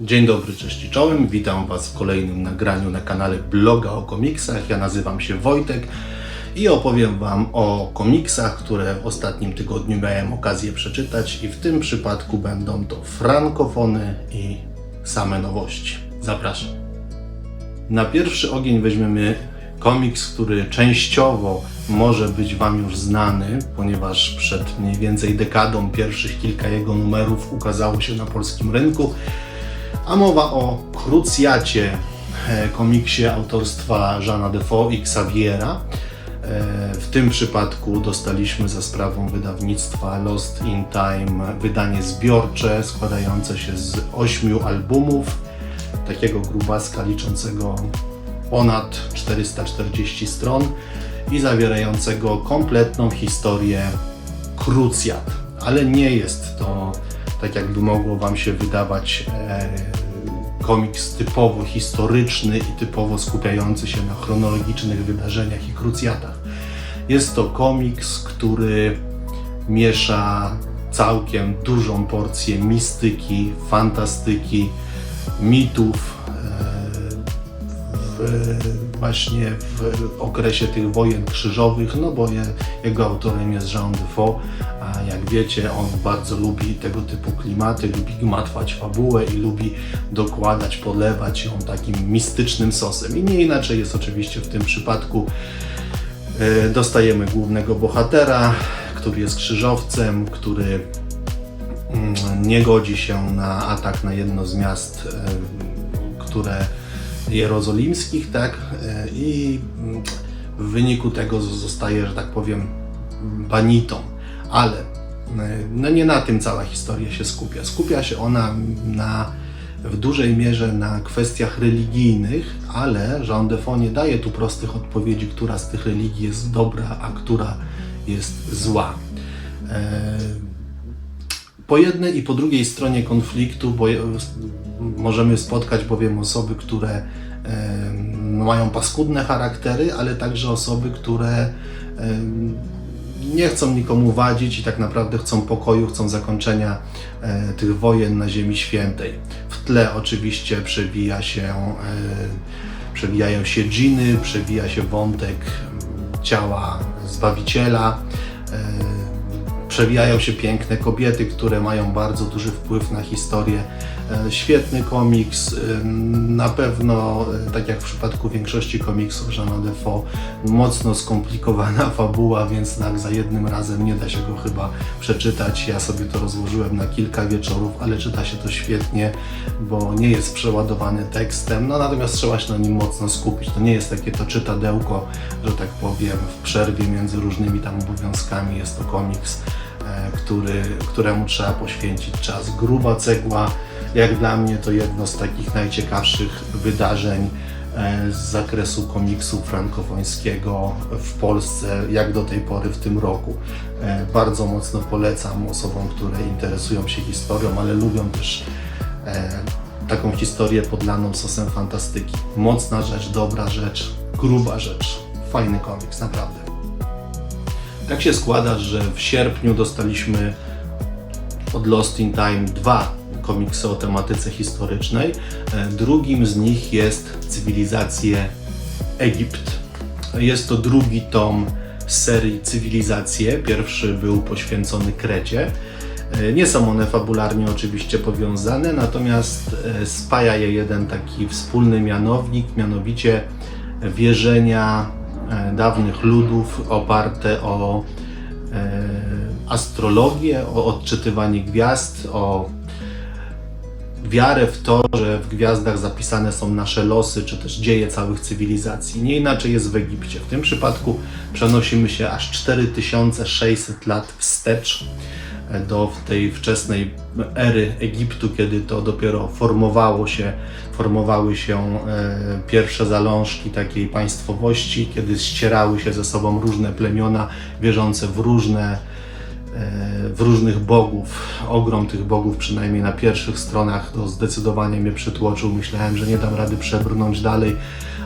Dzień dobry, cześć i czołem. Witam Was w kolejnym nagraniu na kanale Bloga o komiksach. Ja nazywam się Wojtek i opowiem Wam o komiksach, które w ostatnim tygodniu miałem okazję przeczytać i w tym przypadku będą to frankofony i same nowości. Zapraszam. Na pierwszy ogień weźmiemy komiks, który częściowo może być Wam już znany, ponieważ przed mniej więcej dekadą pierwszych kilka jego numerów ukazało się na polskim rynku. A mowa o Krucjacie, e, komiksie autorstwa Jeana Defoe i Xaviera. E, W tym przypadku dostaliśmy za sprawą wydawnictwa Lost in Time wydanie zbiorcze składające się z ośmiu albumów, takiego grubaska liczącego ponad 440 stron i zawierającego kompletną historię krucjat. Ale nie jest to, tak jakby mogło Wam się wydawać, e, komiks typowo historyczny i typowo skupiający się na chronologicznych wydarzeniach i krucjatach. Jest to komiks, który miesza całkiem dużą porcję mistyki, fantastyki, mitów, e, w, właśnie w okresie tych wojen krzyżowych, no bo je, jego autorem jest Jean Defoe, wiecie, on bardzo lubi tego typu klimaty, lubi gmatwać fabułę i lubi dokładać, polewać ją takim mistycznym sosem. I nie inaczej jest oczywiście w tym przypadku. E, Dostajemy głównego bohatera, który jest krzyżowcem, który mm, nie godzi się na atak na jedno z miast, e, które jerozolimskich, tak? E, I mm, w wyniku tego zostaje, że tak powiem, banitą. Ale no nie na tym cała historia się skupia. Skupia się ona na, w dużej mierze na kwestiach religijnych, ale Jean Defoe nie daje tu prostych odpowiedzi, która z tych religii jest dobra, a która jest zła. E, po jednej i po drugiej stronie konfliktu bo, możemy spotkać bowiem osoby, które e, mają paskudne charaktery, ale także osoby, które e, nie chcą nikomu wadzić i tak naprawdę chcą pokoju, chcą zakończenia e, tych wojen na Ziemi Świętej. W tle oczywiście przewija się, e, przewijają się dżiny, przewija się wątek ciała Zbawiciela. E, przewijają się piękne kobiety, które mają bardzo duży wpływ na historię. E, Świetny komiks, e, na pewno, e, tak jak w przypadku większości komiksów Jeana Defoe, mocno skomplikowana fabuła, więc tak za jednym razem nie da się go chyba przeczytać. Ja sobie to rozłożyłem na kilka wieczorów, ale czyta się to świetnie, bo nie jest przeładowany tekstem, no natomiast trzeba się na nim mocno skupić. To nie jest takie to czytadełko, że tak powiem, w przerwie między różnymi tam obowiązkami. Jest to komiks, który, któremu trzeba poświęcić czas. Gruba cegła, jak dla mnie to jedno z takich najciekawszych wydarzeń e, z zakresu komiksu frankofońskiego w Polsce, jak do tej pory w tym roku. E, Bardzo mocno polecam osobom, które interesują się historią, ale lubią też e, taką historię podlaną sosem fantastyki. Mocna rzecz, dobra rzecz, gruba rzecz. Fajny komiks, naprawdę. Tak się składa, że w sierpniu dostaliśmy od Lost in Time dwa komiksy o tematyce historycznej. E, Drugim z nich jest Cywilizacje Egipt. Jest to drugi tom serii Cywilizacje. Pierwszy był poświęcony Krecie. E, Nie są one fabularnie oczywiście powiązane, natomiast e, spaja je jeden taki wspólny mianownik, mianowicie wierzenia dawnych ludów oparte o astrologię, o odczytywanie gwiazd, o wiarę w to, że w gwiazdach zapisane są nasze losy, czy też dzieje całych cywilizacji. Nie inaczej jest w Egipcie. W tym przypadku przenosimy się aż 4600 lat wstecz e, do tej wczesnej ery Egiptu, kiedy to dopiero formowało się, formowały się e, pierwsze zalążki takiej państwowości, kiedy ścierały się ze sobą różne plemiona wierzące w różne w różnych bogów. Ogrom tych bogów, przynajmniej na pierwszych stronach, to zdecydowanie mnie przytłoczył. Myślałem, że nie dam rady przebrnąć dalej,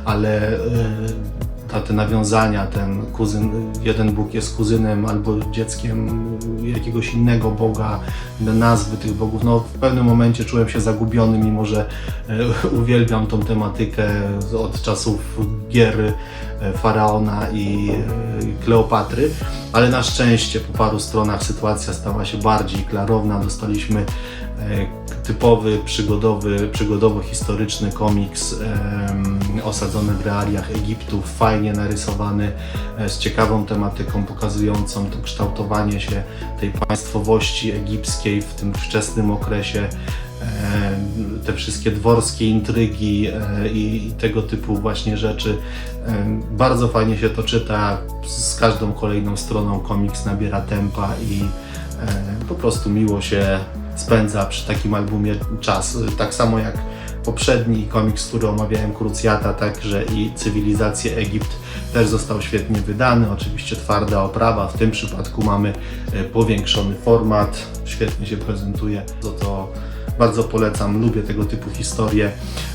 ale e, ta, te nawiązania, ten kuzyn, jeden Bóg jest kuzynem albo dzieckiem jakiegoś innego Boga, nazwy tych bogów. No, w pewnym momencie czułem się zagubiony, mimo że e, uwielbiam tą tematykę od czasów gier e, Faraona i e, Kleopatry, ale na szczęście po paru stronach sytuacja stała się bardziej klarowna. Dostaliśmy typowy, przygodowy, przygodowo-historyczny komiks em, osadzony w realiach Egiptu, fajnie narysowany, e, z ciekawą tematyką pokazującą to kształtowanie się tej państwowości egipskiej w tym wczesnym okresie, e, te wszystkie dworskie intrygi e, i, tego typu właśnie rzeczy. Bardzo fajnie się to czyta, z każdą kolejną stroną komiks nabiera tempa i po prostu miło się spędza przy takim albumie czas. Tak samo jak poprzedni komiks, który omawiałem, Krucjata, także i Cywilizację Egipt też został świetnie wydany. Oczywiście twarda oprawa, w tym przypadku mamy e, powiększony format, świetnie się prezentuje, to, to bardzo polecam, lubię tego typu historie.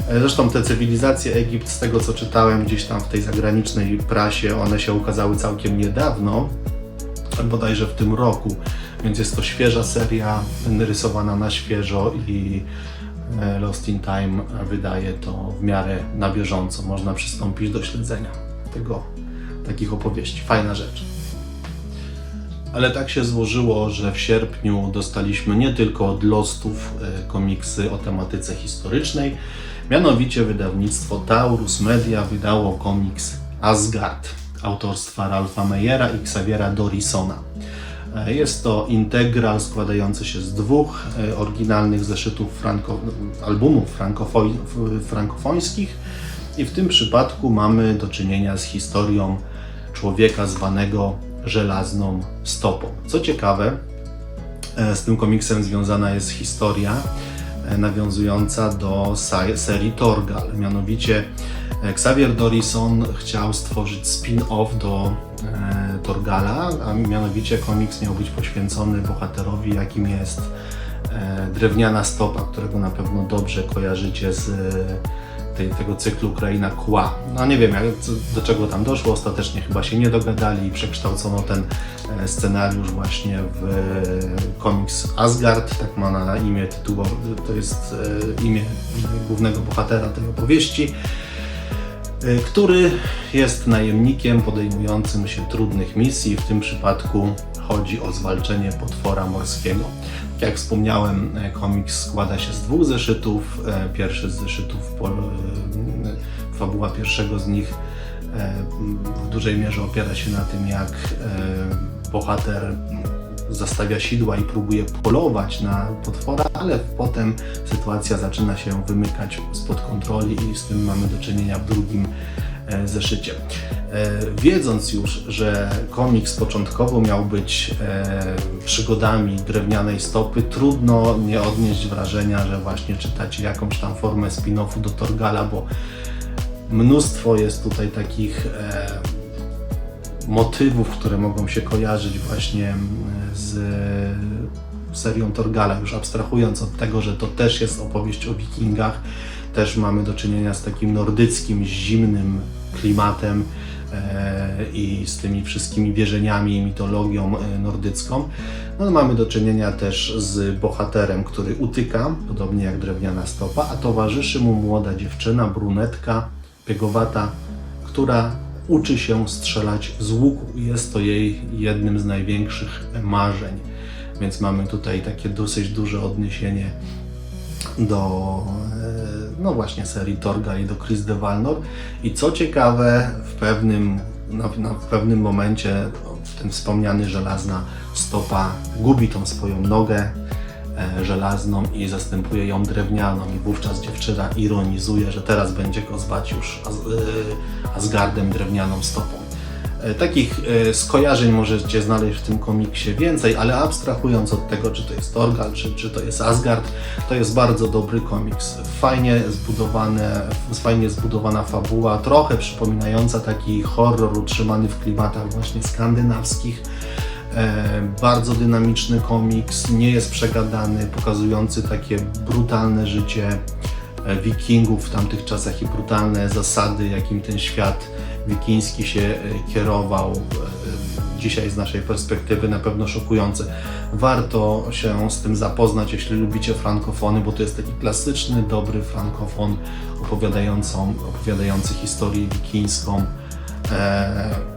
E, Zresztą te Cywilizacje Egipt, z tego co czytałem gdzieś tam w tej zagranicznej prasie, one się ukazały całkiem niedawno, bodajże w tym roku, więc jest to świeża seria, rysowana na świeżo i Lost in Time wydaje to w miarę na bieżąco. Można przystąpić do śledzenia tego, takich opowieści. Fajna rzecz. Ale tak się złożyło, że w sierpniu dostaliśmy nie tylko od Lostów e, komiksy o tematyce historycznej, mianowicie wydawnictwo Taurus Media wydało komiks Asgard autorstwa Ralpha Meyera i Xaviera Dorisona. E, Jest to integral składający się z dwóch e, oryginalnych zeszytów franko, albumów frankofoj, f- frankofońskich i w tym przypadku mamy do czynienia z historią człowieka zwanego żelazną stopą. Co ciekawe, e, z tym komiksem związana jest historia nawiązująca do serii Torgal. Mianowicie Xavier Dorison chciał stworzyć spin-off do Torgala, a mianowicie komiks miał być poświęcony bohaterowi, jakim jest e, drewniana stopa, którego na pewno dobrze kojarzycie z e, tej, tego cyklu Kraina Kła. No nie wiem, jak, do czego tam doszło, ostatecznie chyba się nie dogadali i przekształcono ten e, scenariusz właśnie w e, komiks Asgard, tak ma na imię tytułowe, to jest e, imię głównego bohatera tej opowieści, e, który jest najemnikiem podejmującym się trudnych misji, w tym przypadku chodzi o zwalczenie potwora morskiego. Jak wspomniałem, e, komiks składa się z dwóch zeszytów. E, Pierwszy z zeszytów, e, fabuła pierwszego z nich e, w dużej mierze opiera się na tym, jak e, bohater zastawia sidła i próbuje polować na potwora, ale potem sytuacja zaczyna się wymykać spod kontroli i z tym mamy do czynienia w drugim e, zeszycie. E, Wiedząc już, że komiks początkowo miał być e, przygodami drewnianej stopy, trudno nie odnieść wrażenia, że właśnie czytacie jakąś tam formę spin-offu do Torgala, bo mnóstwo jest tutaj takich motywów, które mogą się kojarzyć właśnie mm, z serią Torgala, już abstrahując od tego, że to też jest opowieść o wikingach, też mamy do czynienia z takim nordyckim, zimnym klimatem e, i z tymi wszystkimi wierzeniami i mitologią e, nordycką. No, mamy do czynienia też z bohaterem, który utyka, podobnie jak drewniana stopa, a towarzyszy mu młoda dziewczyna, brunetka, piegowata, która uczy się strzelać z łuku. Jest to jej jednym z największych marzeń. Więc mamy tutaj takie dosyć duże odniesienie do e, no właśnie serii Torga i do Chris de Valnor. I co ciekawe, w pewnym, na, na, w pewnym momencie ten wspomniany żelazna stopa gubi tą swoją nogę żelazną i zastępuje ją drewnianą i wówczas dziewczyna ironizuje, że teraz będzie go zwać już e, Asgardem drewnianą stopą. E, Takich e, skojarzeń możecie znaleźć w tym komiksie więcej, ale abstrahując od tego, czy to jest Torgal, czy, czy to jest Asgard, to jest bardzo dobry komiks. Fajnie zbudowane, fajnie zbudowana fabuła, trochę przypominająca taki horror utrzymany w klimatach właśnie skandynawskich. E, bardzo dynamiczny komiks, nie jest przegadany, pokazujący takie brutalne życie e, wikingów w tamtych czasach i brutalne zasady, jakim ten świat Wikiński się e, kierował. Dzisiaj z naszej perspektywy na pewno szokujące. Warto się z tym zapoznać, jeśli lubicie frankofony, bo to jest taki klasyczny, dobry frankofon opowiadający historię wikińską,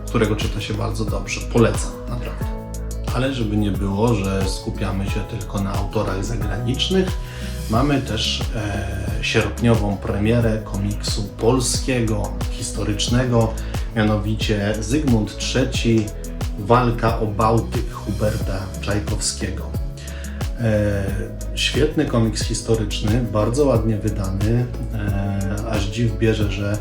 którego czyta się bardzo dobrze. Polecam, naprawdę. Ale żeby nie było, że skupiamy się tylko na autorach zagranicznych, mamy też e, sierpniową premierę komiksu polskiego, historycznego, mianowicie Zygmunt III, Walka o Bałtyk Huberta Czajkowskiego. E, świetny komiks historyczny, bardzo ładnie wydany, e, aż dziw bierze, że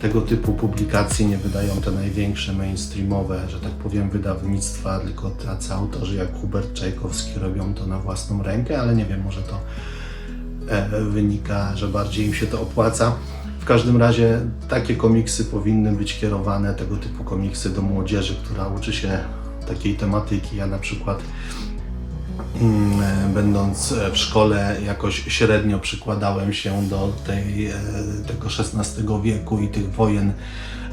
tego typu publikacje nie wydają te największe mainstreamowe, że tak powiem, wydawnictwa, tylko tacy autorzy jak Hubert Czajkowski robią to na własną rękę, ale nie wiem, może to e, wynika, że bardziej im się to opłaca. W każdym razie takie komiksy powinny być kierowane, tego typu komiksy do młodzieży, która uczy się takiej tematyki. Ja na przykład będąc e, w szkole jakoś średnio przykładałem się do tej, e, tego XVI wieku i tych wojen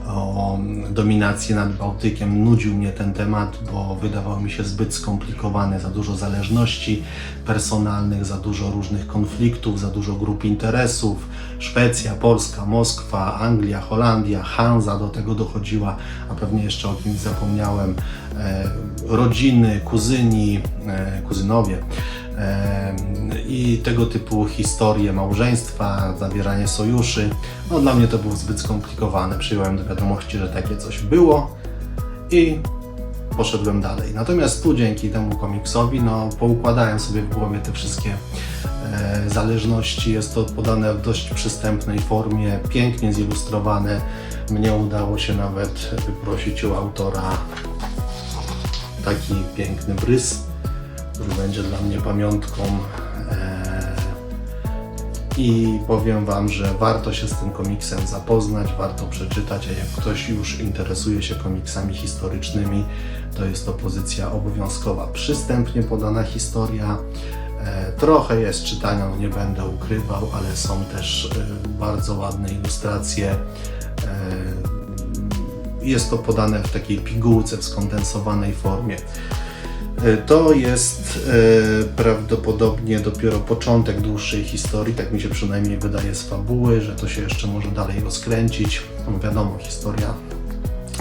o dominacji nad Bałtykiem. Nudził mnie ten temat, bo wydawał mi się zbyt skomplikowany, za dużo zależności personalnych, za dużo różnych konfliktów, za dużo grup interesów. Szwecja, Polska, Moskwa, Anglia, Holandia, Hanza do tego dochodziła, a pewnie jeszcze o kimś zapomniałem. E, rodziny, kuzyni, e, kuzynowie i tego typu historie małżeństwa, zawieranie sojuszy. No dla mnie to było zbyt skomplikowane. Przyjąłem do wiadomości, że takie coś było i poszedłem dalej. Natomiast tu dzięki temu komiksowi, no poukładałem sobie w głowie te wszystkie e, zależności. Jest to podane w dość przystępnej formie, pięknie zilustrowane. Mnie udało się nawet wyprosić u autora taki piękny brys, który będzie dla mnie pamiątką. E, I powiem Wam, że warto się z tym komiksem zapoznać, warto przeczytać, a jak ktoś już interesuje się komiksami historycznymi, to jest to pozycja obowiązkowa. Przystępnie podana historia, e, trochę jest czytania, nie będę ukrywał, ale są też e, bardzo ładne ilustracje. Jest to podane w takiej pigułce, w skondensowanej formie. E, To jest e, prawdopodobnie dopiero początek dłuższej historii, tak mi się przynajmniej wydaje z fabuły, że to się jeszcze może dalej rozkręcić. No wiadomo, historia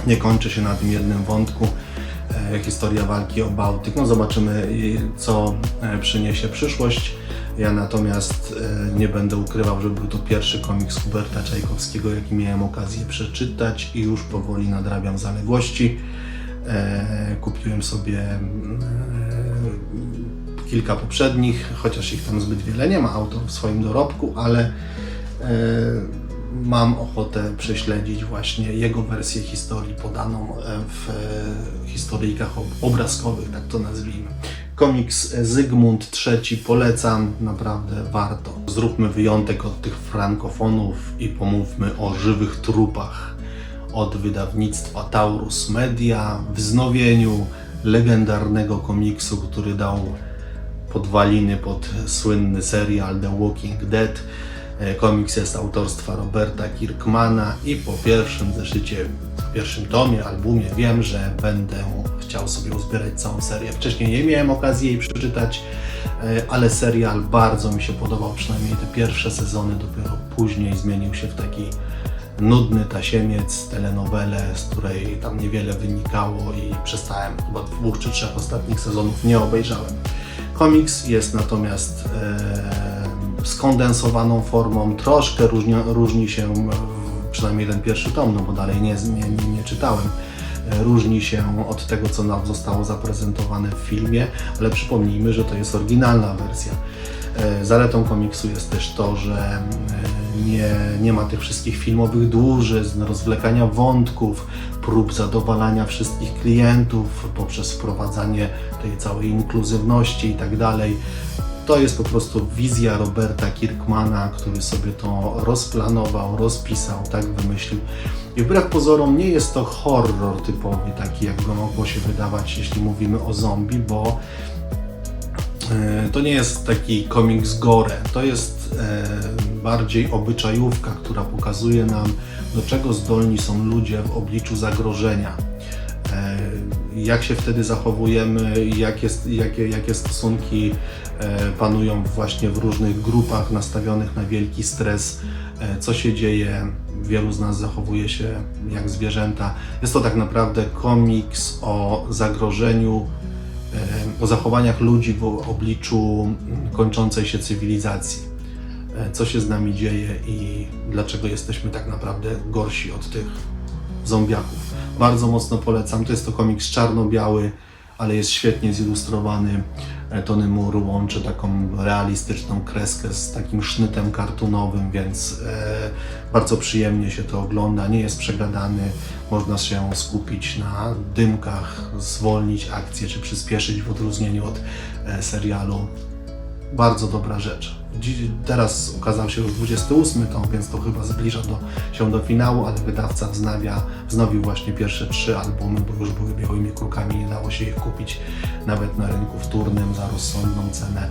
nie kończy się na tym jednym wątku. E, historia walki o Bałtyk. No zobaczymy, co przyniesie przyszłość. Ja natomiast nie będę ukrywał, że był to pierwszy komiks Huberta Czajkowskiego, jaki miałem okazję przeczytać i już powoli nadrabiam zaległości. E, Kupiłem sobie e, kilka poprzednich, chociaż ich tam zbyt wiele nie ma, autor w swoim dorobku, ale e, mam ochotę prześledzić właśnie jego wersję historii podaną w historyjkach ob- obrazkowych, tak to nazwijmy. Komiks Zygmunt III polecam, naprawdę warto. Zróbmy wyjątek od tych frankofonów i pomówmy o żywych trupach od wydawnictwa Taurus Media, wznowieniu legendarnego komiksu, który dał podwaliny pod słynny serial The Walking Dead. E, Komiks jest autorstwa Roberta Kirkmana i po pierwszym zeszycie, pierwszym tomie, albumie wiem, że będę chciał sobie uzbierać całą serię. Wcześniej nie miałem okazji jej przeczytać, e, ale serial bardzo mi się podobał, przynajmniej te pierwsze sezony, dopiero później zmienił się w taki nudny tasiemiec, telenowelę, z której tam niewiele wynikało i przestałem, chyba dwóch czy trzech ostatnich sezonów nie obejrzałem. Komiks jest natomiast e, skondensowaną formą, troszkę różni, różni się, przynajmniej ten pierwszy tom, no bo dalej nie, nie, nie, nie czytałem, e, różni się od tego, co nam zostało zaprezentowane w filmie, ale przypomnijmy, że to jest oryginalna wersja. E, Zaletą komiksu jest też to, że e, nie, nie ma tych wszystkich filmowych dłużyzn, rozwlekania wątków, prób zadowalania wszystkich klientów poprzez wprowadzanie tej całej inkluzywności i tak dalej. To jest po prostu wizja Roberta Kirkmana, który sobie to rozplanował, rozpisał, tak wymyślił. I wbrew pozorom nie jest to horror typowy, taki jakby mogło się wydawać, jeśli mówimy o zombie, bo To nie jest taki komiks gore, to jest e, bardziej obyczajówka, która pokazuje nam, do czego zdolni są ludzie w obliczu zagrożenia. E, Jak się wtedy zachowujemy, jakie, jakie, jakie stosunki e, panują właśnie w różnych grupach nastawionych na wielki stres, e, co się dzieje. Wielu z nas zachowuje się jak zwierzęta. Jest to tak naprawdę komiks o zagrożeniu e, o zachowaniach ludzi w obliczu kończącej się cywilizacji. E, Co się z nami dzieje i dlaczego jesteśmy tak naprawdę gorsi od tych zombiaków. Bardzo mocno polecam. To jest to komiks czarno-biały, ale jest świetnie zilustrowany. Tony Moore łączy taką realistyczną kreskę z takim sznytem kartunowym, więc e, bardzo przyjemnie się to ogląda. Nie jest przegadany, można się skupić na dymkach, zwolnić akcję czy przyspieszyć w odróżnieniu od e, serialu. Bardzo dobra rzecz. Teraz ukazał się już 28 tom, więc to chyba zbliża do, się do finału, ale wydawca wznawia, wznowił właśnie pierwsze trzy albumy, bo już były białymi krukami, nie dało się ich kupić nawet na rynku wtórnym za rozsądną cenę,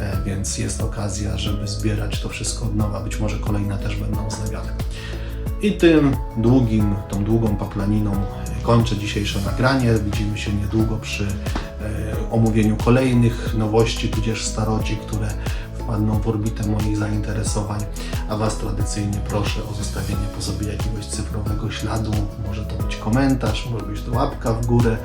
e, więc jest okazja, żeby zbierać to wszystko od nowa. Być może kolejne też będą wznawiane. I tym długim, tą długą paplaniną kończę dzisiejsze nagranie. Widzimy się niedługo przy e, omówieniu kolejnych nowości, tudzież staroci, które wpadną w orbitę moich zainteresowań. A Was tradycyjnie proszę o zostawienie po sobie jakiegoś cyfrowego śladu. Może to być komentarz, może być to łapka w górę,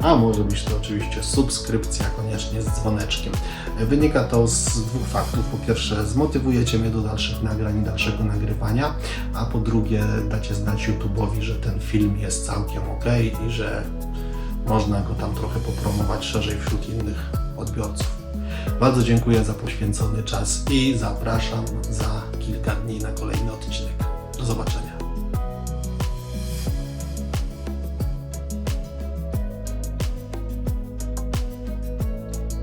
a może być to oczywiście subskrypcja, koniecznie z dzwoneczkiem. Wynika to z dwóch faktów. Po pierwsze, zmotywujecie mnie do dalszych nagrań i dalszego nagrywania, a po drugie, dacie znać YouTube'owi, że ten film jest całkiem ok i że można go tam trochę popromować szerzej wśród innych odbiorców. Bardzo dziękuję za poświęcony czas i zapraszam za kilka dni na kolejny odcinek. Do zobaczenia.